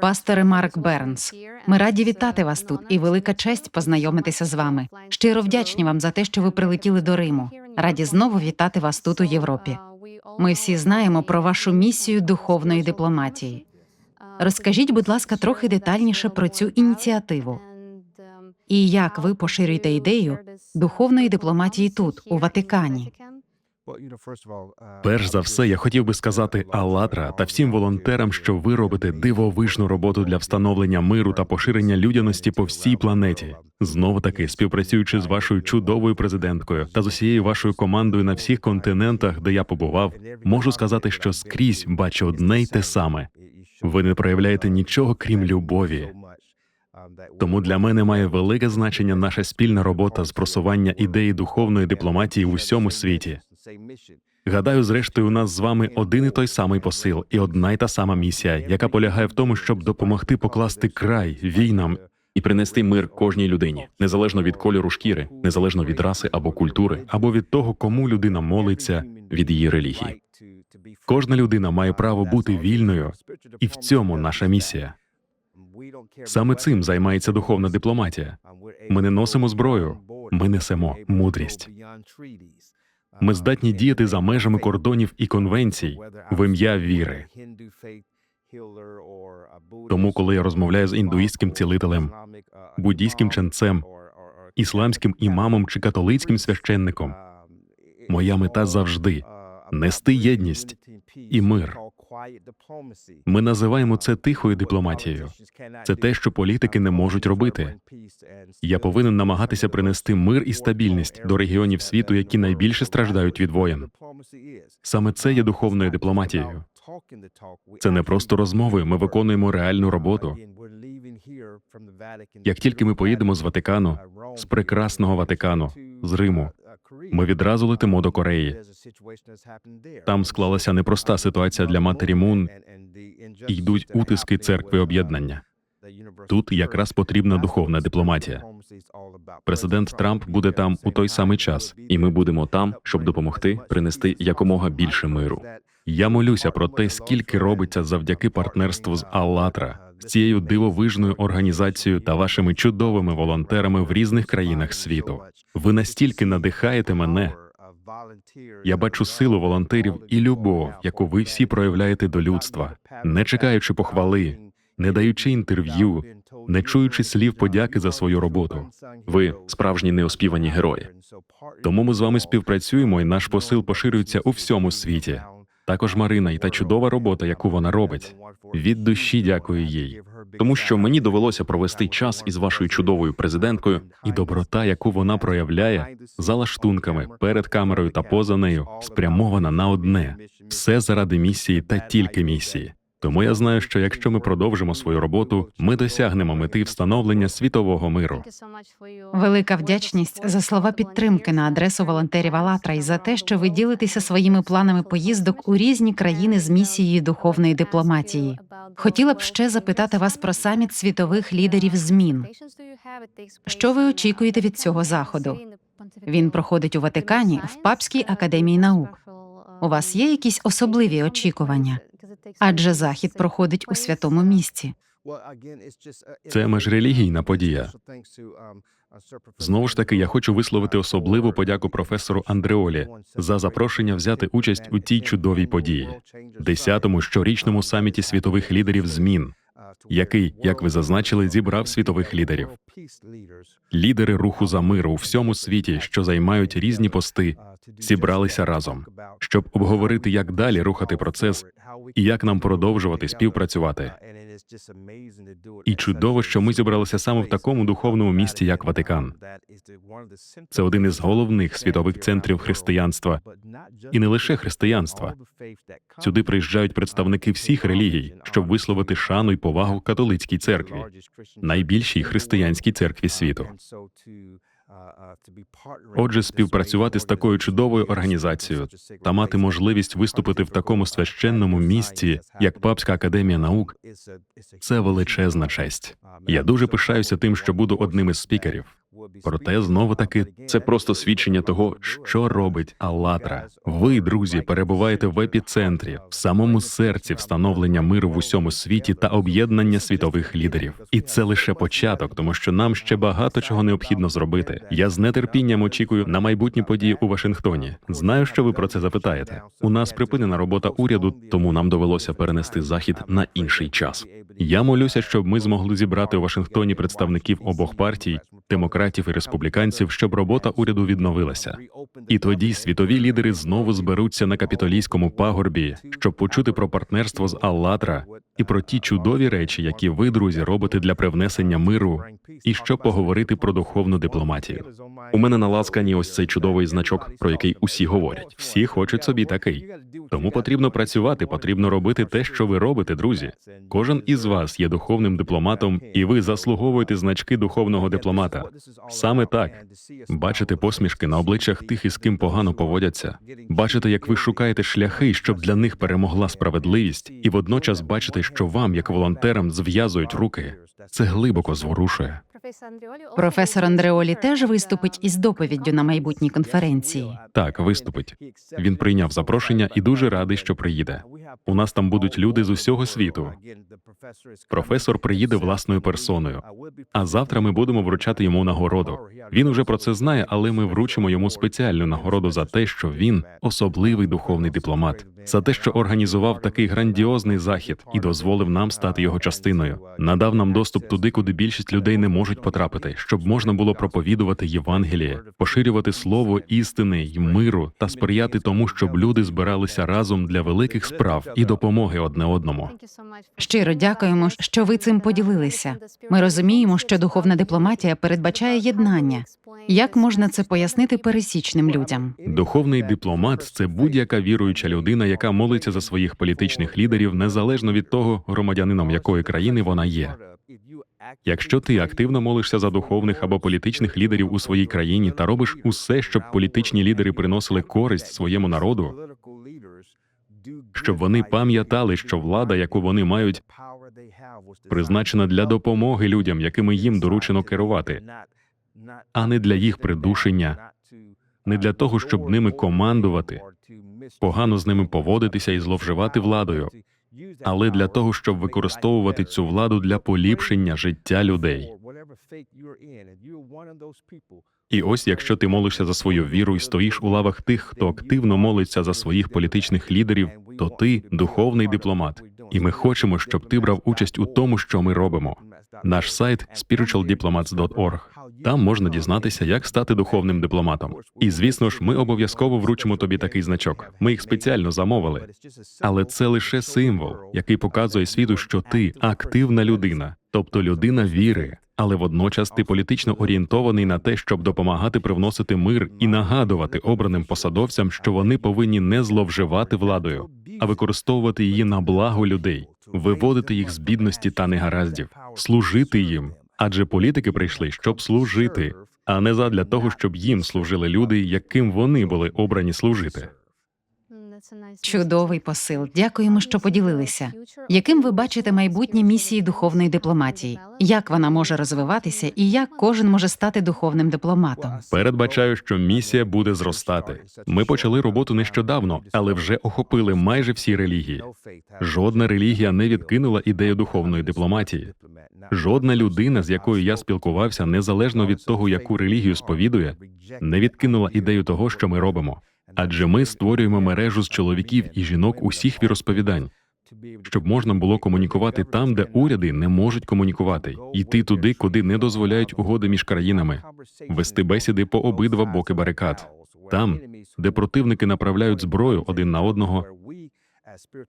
Пасторе Марк Бернс, ми раді вітати вас тут, і велика честь познайомитися з вами. Щиро вдячні вам за те, що ви прилетіли до Риму. Раді знову вітати вас тут у Європі. Ми всі знаємо про вашу місію духовної дипломатії. Розкажіть, будь ласка, трохи детальніше про цю ініціативу і як ви поширюєте ідею духовної дипломатії тут, у Ватикані. Перш за все, я хотів би сказати Аллатра та всім волонтерам, що ви робите дивовижну роботу для встановлення миру та поширення людяності по всій планеті. Знову таки, співпрацюючи з вашою чудовою президенткою та з усією вашою командою на всіх континентах, де я побував, можу сказати, що скрізь бачу одне й те саме. Ви не проявляєте нічого крім любові. Тому для мене має велике значення наша спільна робота з просування ідеї духовної дипломатії в усьому світі. Гадаю, зрештою, у нас з вами один і той самий посил і одна й та сама місія, яка полягає в тому, щоб допомогти покласти край війнам і принести мир кожній людині, незалежно від кольору шкіри, незалежно від раси або культури, або від того, кому людина молиться від її релігії. Кожна людина має право бути вільною, і в цьому наша місія. Саме цим займається духовна дипломатія. Ми не носимо зброю, ми несемо мудрість. Ми здатні діяти за межами кордонів і конвенцій в ім'я віри. Тому, коли я розмовляю з індуїстським цілителем, буддійським ченцем, ісламським імамом чи католицьким священником, моя мета завжди нести єдність і мир. Ми називаємо це тихою дипломатією. Це те, що політики не можуть робити. Я повинен намагатися принести мир і стабільність до регіонів світу, які найбільше страждають від воєн. Саме це є духовною дипломатією. Це не просто розмови. Ми виконуємо реальну роботу. Як тільки ми поїдемо з Ватикану, з прекрасного Ватикану, з Риму, ми відразу летимо до Кореї. Там склалася непроста ситуація для матері Мун, йдуть утиски церкви об'єднання. Тут якраз потрібна духовна дипломатія. Президент Трамп буде там у той самий час, і ми будемо там, щоб допомогти принести якомога більше миру. Я молюся про те, скільки робиться завдяки партнерству з Аллатра, цією дивовижною організацією та вашими чудовими волонтерами в різних країнах світу. Ви настільки надихаєте мене. Я бачу силу волонтерів і любов, яку ви всі проявляєте до людства, не чекаючи похвали, не даючи інтерв'ю, не чуючи слів подяки за свою роботу. Ви справжні неоспівані герої. Тому ми з вами співпрацюємо, і наш посил поширюється у всьому світі. Також Марина і та чудова робота, яку вона робить. Від душі дякую їй, тому що мені довелося провести час із вашою чудовою президенткою, і доброта, яку вона проявляє за лаштунками перед камерою та поза нею, спрямована на одне все заради місії та тільки місії. Тому я знаю, що якщо ми продовжимо свою роботу, ми досягнемо мети встановлення світового миру. Велика вдячність за слова підтримки на адресу волонтерів Алатра і за те, що ви ділитеся своїми планами поїздок у різні країни з місією духовної дипломатії. Хотіла б ще запитати вас про саміт світових лідерів змін. Що ви очікуєте від цього заходу? Він проходить у Ватикані в Папській академії наук. У вас є якісь особливі очікування? Адже захід проходить у святому місці. Це межрелігійна подія. Знову ж таки, я хочу висловити особливу подяку професору Андреолі за запрошення взяти участь у тій чудовій події, десятому щорічному саміті світових лідерів змін, який, як ви зазначили, зібрав світових лідерів. Лідери руху за мир у всьому світі, що займають різні пости, зібралися разом, щоб обговорити, як далі рухати процес і як нам продовжувати співпрацювати. І чудово, що ми зібралися саме в такому духовному місті, як Ватикан. Це один із головних світових центрів християнства, і не лише християнства. Сюди приїжджають представники всіх релігій, щоб висловити шану і повагу католицькій церкві, найбільшій християнській церкві світу. Отже, співпрацювати з такою чудовою організацією та мати можливість виступити в такому священному місці, як Папська академія наук, це величезна честь. Я дуже пишаюся тим, що буду одним із спікерів. Проте знову таки це просто свідчення того, що робить Аллатра. Ви, друзі, перебуваєте в епіцентрі, в самому серці встановлення миру в усьому світі та об'єднання світових лідерів. І це лише початок, тому що нам ще багато чого необхідно зробити. Я з нетерпінням очікую на майбутні події у Вашингтоні. Знаю, що ви про це запитаєте. У нас припинена робота уряду, тому нам довелося перенести захід на інший час. Я молюся, щоб ми змогли зібрати у Вашингтоні представників обох партій, демократів і республіканців, щоб робота уряду відновилася. І тоді світові лідери знову зберуться на капітолійському пагорбі, щоб почути про партнерство з Аллатра і про ті чудові речі, які ви, друзі, робите для привнесення миру, і щоб поговорити про духовну дипломатію. У мене на ласкані ось цей чудовий значок, про який усі говорять. Всі хочуть собі такий. Тому потрібно працювати, потрібно робити те, що ви робите, друзі. Кожен із вас є духовним дипломатом, і ви заслуговуєте значки духовного дипломата. Саме так бачите посмішки на обличчях тих, із ким погано поводяться. Бачите, як ви шукаєте шляхи, щоб для них перемогла справедливість, і водночас бачите, що вам, як волонтерам, зв'язують руки. Це глибоко зворушує. Професор Андреолі теж виступить із доповіддю на майбутній конференції. Так, виступить. Він прийняв запрошення і дуже радий, що приїде. У нас там будуть люди з усього світу. Професор приїде власною персоною. А завтра ми будемо вручати йому нагороду. Він уже про це знає, але ми вручимо йому спеціальну нагороду за те, що він особливий духовний дипломат, за те, що організував такий грандіозний захід і дозволив нам стати його частиною. Надав нам доступ туди, куди більшість людей не можуть потрапити, щоб можна було проповідувати Євангеліє, поширювати слово істини й миру та сприяти тому, щоб люди збиралися разом для великих справ і допомоги одне одному. Щиро дякуємо, що ви цим поділилися. Ми розуміємо, що духовна дипломатія передбачає єднання. Як можна це пояснити пересічним людям? Духовний дипломат це будь-яка віруюча людина, яка молиться за своїх політичних лідерів, незалежно від того, громадянином якої країни вона є. Якщо ти активно молишся за духовних або політичних лідерів у своїй країні та робиш усе, щоб політичні лідери приносили користь своєму народу, щоб вони пам'ятали, що влада, яку вони мають, призначена для допомоги людям, якими їм доручено керувати, а не для їх придушення, не для того, щоб ними командувати, погано з ними поводитися і зловживати владою, але для того, щоб використовувати цю владу для поліпшення життя людей. І ось якщо ти молишся за свою віру і стоїш у лавах тих, хто активно молиться за своїх політичних лідерів, то ти духовний дипломат, і ми хочемо, щоб ти брав участь у тому, що ми робимо. Наш сайт spiritualdiplomats.org. Там можна дізнатися, як стати духовним дипломатом. І звісно ж, ми обов'язково вручимо тобі такий значок. Ми їх спеціально замовили. Але це лише символ, який показує світу, що ти активна людина, тобто людина віри. Але водночас ти політично орієнтований на те, щоб допомагати привносити мир і нагадувати обраним посадовцям, що вони повинні не зловживати владою, а використовувати її на благо людей, виводити їх з бідності та негараздів, служити їм. Адже політики прийшли, щоб служити, а не задля того, щоб їм служили люди, яким вони були обрані служити. Чудовий посил. Дякуємо, що поділилися. Яким ви бачите майбутнє місії духовної дипломатії? Як вона може розвиватися, і як кожен може стати духовним дипломатом? Передбачаю, що місія буде зростати. Ми почали роботу нещодавно, але вже охопили майже всі релігії. Жодна релігія не відкинула ідею духовної дипломатії. Жодна людина, з якою я спілкувався, незалежно від того, яку релігію сповідує, не відкинула ідею того, що ми робимо. Адже ми створюємо мережу з чоловіків і жінок усіх віросповідань, щоб можна було комунікувати там, де уряди не можуть комунікувати, йти туди, куди не дозволяють угоди між країнами, вести бесіди по обидва боки барикад, там, де противники направляють зброю один на одного.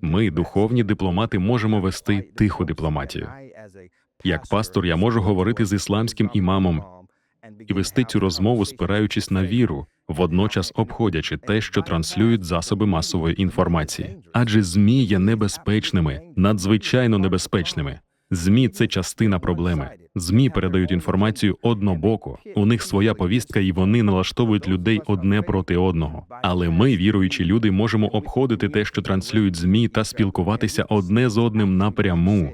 Ми, духовні дипломати, можемо вести тиху дипломатію. Як пастор, я можу говорити з ісламським імамом і вести цю розмову, спираючись на віру, водночас обходячи те, що транслюють засоби масової інформації. Адже змі є небезпечними, надзвичайно небезпечними. ЗМІ це частина проблеми. ЗМІ передають інформацію однобоко. У них своя повістка, і вони налаштовують людей одне проти одного. Але ми, віруючі люди, можемо обходити те, що транслюють ЗМІ, та спілкуватися одне з одним напряму.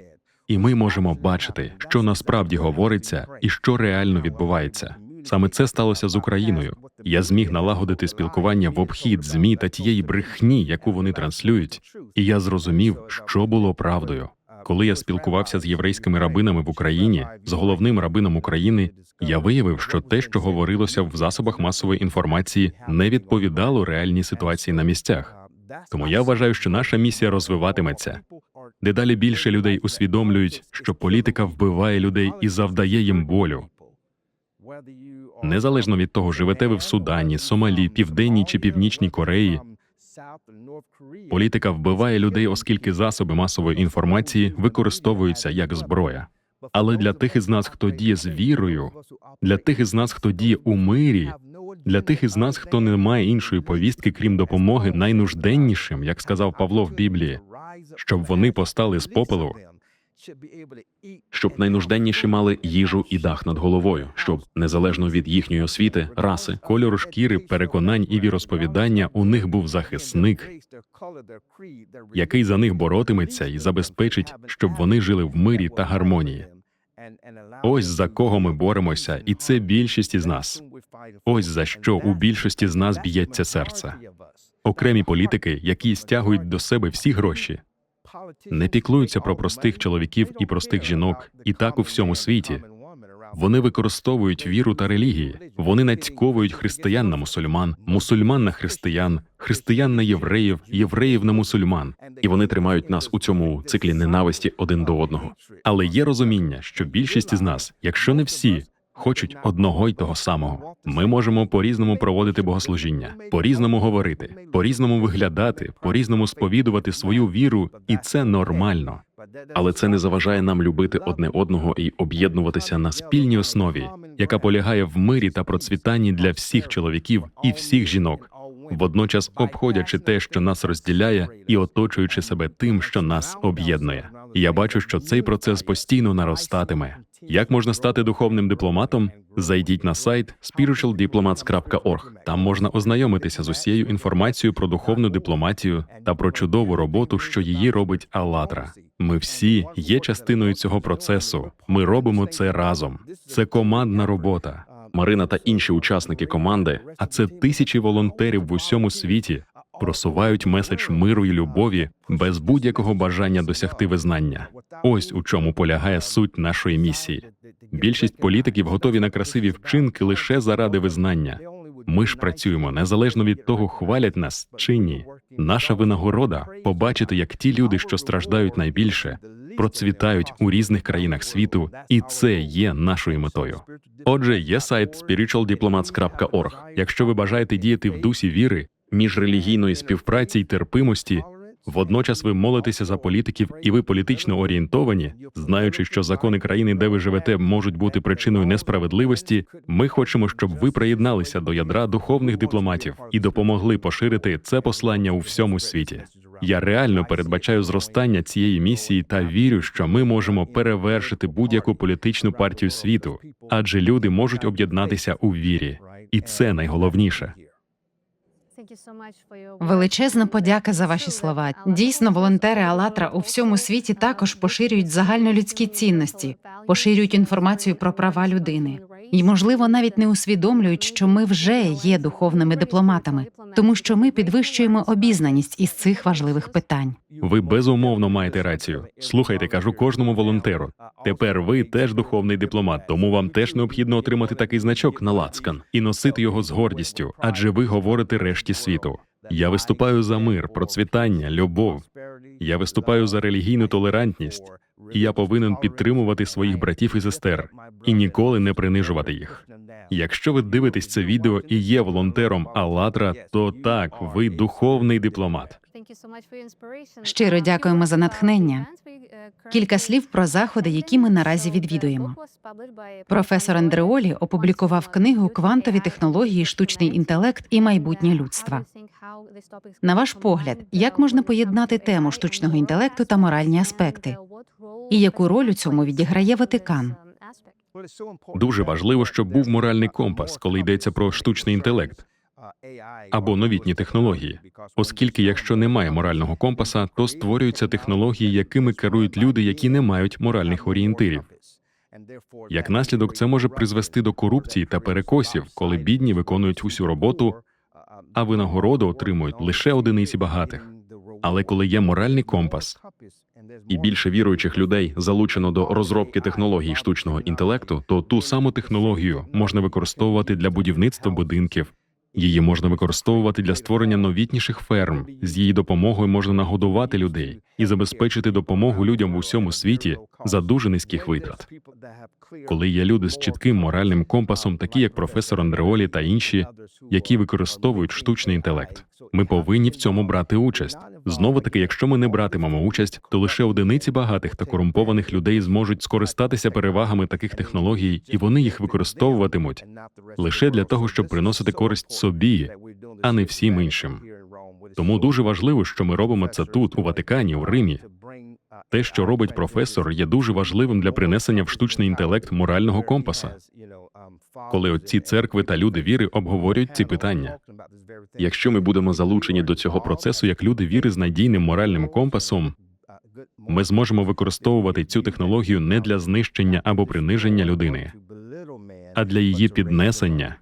І ми можемо бачити, що насправді говориться і що реально відбувається. Саме це сталося з Україною. Я зміг налагодити спілкування в обхід змі та тієї брехні, яку вони транслюють, і я зрозумів, що було правдою. Коли я спілкувався з єврейськими рабинами в Україні, з головним рабином України, я виявив, що те, що говорилося в засобах масової інформації, не відповідало реальній ситуації на місцях. Тому я вважаю, що наша місія розвиватиметься. Дедалі більше людей усвідомлюють, що політика вбиває людей і завдає їм болю. Незалежно від того, живете ви в Судані, Сомалі, Південній чи Північній Кореї, політика вбиває людей, оскільки засоби масової інформації використовуються як зброя. Але для тих із нас, хто діє з вірою, для тих із нас, хто діє у мирі, для тих із нас, хто не має іншої повістки, крім допомоги найнужденнішим, як сказав Павло в Біблії, щоб вони постали з попелу, щоб найнужденніші мали їжу і дах над головою, щоб незалежно від їхньої освіти, раси, кольору шкіри, переконань і віросповідання у них був захисник, який за них боротиметься і забезпечить, щоб вони жили в мирі та гармонії. Ось за кого ми боремося, і це більшість із нас. Ось за що у більшості з нас б'ється серце. Окремі політики, які стягують до себе всі гроші, не піклуються про простих чоловіків і простих жінок, і так у всьому світі. Вони використовують віру та релігії. Вони нацьковують християн на мусульман, мусульман на християн, християн на євреїв, євреїв на мусульман. і вони тримають нас у цьому циклі ненависті один до одного. Але є розуміння, що більшість із нас, якщо не всі, хочуть одного й того самого. Ми можемо по-різному проводити богослужіння, по-різному говорити, по-різному виглядати, по-різному сповідувати свою віру, і це нормально. Але це не заважає нам любити одне одного і об'єднуватися на Спільній основі, яка полягає в мирі та процвітанні для всіх чоловіків і всіх жінок, водночас обходячи те, що нас розділяє, і оточуючи себе тим, що нас об'єднує. Я бачу, що цей процес постійно наростатиме. Як можна стати духовним дипломатом? Зайдіть на сайт spiritualdiplomats.org. Там можна ознайомитися з усією інформацією про духовну дипломатію та про чудову роботу, що її робить Аллатра. Ми всі є частиною цього процесу. Ми робимо це разом. Це командна робота. Марина та інші учасники команди А це тисячі волонтерів в усьому світі просувають меседж миру і любові без будь-якого бажання досягти визнання. Ось у чому полягає суть нашої місії. Більшість політиків готові на красиві вчинки лише заради визнання. Ми ж працюємо незалежно від того, хвалять нас чи ні. Наша винагорода побачити, як ті люди, що страждають найбільше, процвітають у різних країнах світу, і це є нашою метою. Отже, є сайт spiritualdiplomats.org. Якщо ви бажаєте діяти в дусі віри, міжрелігійної співпраці й терпимості, водночас ви молитеся за політиків, і ви політично орієнтовані, знаючи, що закони країни, де ви живете, можуть бути причиною несправедливості. Ми хочемо, щоб ви приєдналися до ядра духовних дипломатів і допомогли поширити це послання у всьому світі. Я реально передбачаю зростання цієї місії та вірю, що ми можемо перевершити будь-яку політичну партію світу, адже люди можуть об'єднатися у вірі, і це найголовніше. Величезна подяка за ваші слова. Дійсно, волонтери Алатра у всьому світі також поширюють загальнолюдські цінності, поширюють інформацію про права людини. І, можливо, навіть не усвідомлюють, що ми вже є духовними дипломатами, тому що ми підвищуємо обізнаність із цих важливих питань. Ви безумовно маєте рацію. Слухайте, кажу кожному волонтеру. Тепер ви теж духовний дипломат, тому вам теж необхідно отримати такий значок на лацкан і носити його з гордістю, адже ви говорите решті світу. Я виступаю за мир, процвітання, любов. Я виступаю за релігійну толерантність, і я повинен підтримувати своїх братів і сестер і ніколи не принижувати їх. Якщо ви дивитесь це відео і є волонтером Аллатра, то так, ви духовний дипломат. Щиро дякуємо за натхнення. Кілька слів про заходи, які ми наразі відвідуємо. Професор Андреолі опублікував книгу Квантові технології, штучний інтелект і майбутнє людства. На ваш погляд, як можна поєднати тему штучного інтелекту та моральні аспекти? І яку роль у цьому відіграє Ватикан? Дуже важливо, щоб був моральний компас, коли йдеться про штучний інтелект або новітні технології, оскільки, якщо немає морального компаса, то створюються технології, якими керують люди, які не мають моральних орієнтирів. Як наслідок, це може призвести до корупції та перекосів, коли бідні виконують усю роботу, а винагороду отримують лише одиниці багатих. Але коли є моральний компас і більше віруючих людей залучено до розробки технологій штучного інтелекту, то ту саму технологію можна використовувати для будівництва будинків. Її можна використовувати для створення новітніших ферм. З її допомогою можна нагодувати людей і забезпечити допомогу людям у всьому світі за дуже низьких витрат. Коли є люди з чітким моральним компасом, такі як професор Андреолі та інші, які використовують штучний інтелект, ми повинні в цьому брати участь. Знову таки, якщо ми не братимемо участь, то лише одиниці багатих та корумпованих людей зможуть скористатися перевагами таких технологій, і вони їх використовуватимуть лише для того, щоб приносити користь собі, а не всім іншим. Тому дуже важливо, що ми робимо це тут, у Ватикані, у Римі. Те, що робить професор, є дуже важливим для принесення в штучний інтелект морального компаса. Коли отці церкви та люди віри обговорюють ці питання. Якщо ми будемо залучені до цього процесу як люди віри з надійним моральним компасом, ми зможемо використовувати цю технологію не для знищення або приниження людини, а для її піднесення.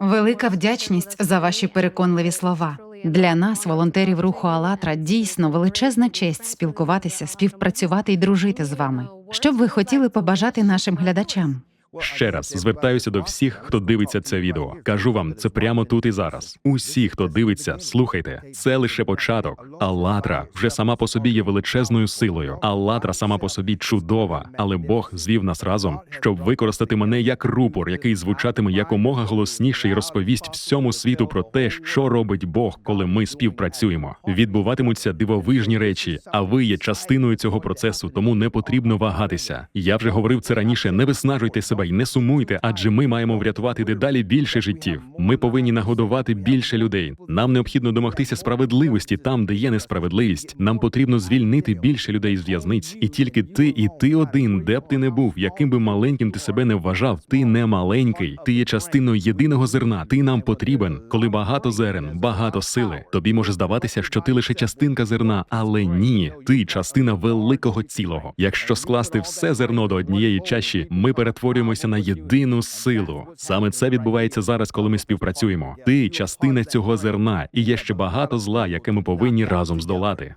Велика вдячність за ваші переконливі слова. Для нас, волонтерів руху «АЛЛАТРА», дійсно величезна честь спілкуватися, співпрацювати і дружити з вами. Що б ви хотіли побажати нашим глядачам? Ще раз звертаюся до всіх, хто дивиться це відео. Кажу вам, це прямо тут і зараз. Усі, хто дивиться, слухайте, це лише початок. Аллатра вже сама по собі є величезною силою. Аллатра сама по собі чудова, але Бог звів нас разом, щоб використати мене як рупор, який звучатиме якомога голосніше і розповість всьому світу про те, що робить Бог, коли ми співпрацюємо. Відбуватимуться дивовижні речі, а ви є частиною цього процесу, тому не потрібно вагатися. Я вже говорив це раніше. Не виснажуйте себе й не сумуйте, адже ми маємо врятувати дедалі більше життів. Ми повинні нагодувати більше людей. Нам необхідно домогтися справедливості там, де є несправедливість. Нам потрібно звільнити більше людей з в'язниць. І тільки ти, і ти один, де б ти не був, яким би маленьким ти себе не вважав, ти не маленький. Ти є частиною єдиного зерна. Ти нам потрібен. Коли багато зерен, багато сили. Тобі може здаватися, що ти лише частинка зерна, але ні, ти частина великого цілого. Якщо скласти все зерно до однієї чаші, ми перетворюємося на єдину силу. Саме це відбувається зараз, коли ми співпрацюємо. Ти частина цього зерна, і є ще багато зла, яке ми повинні разом здолати.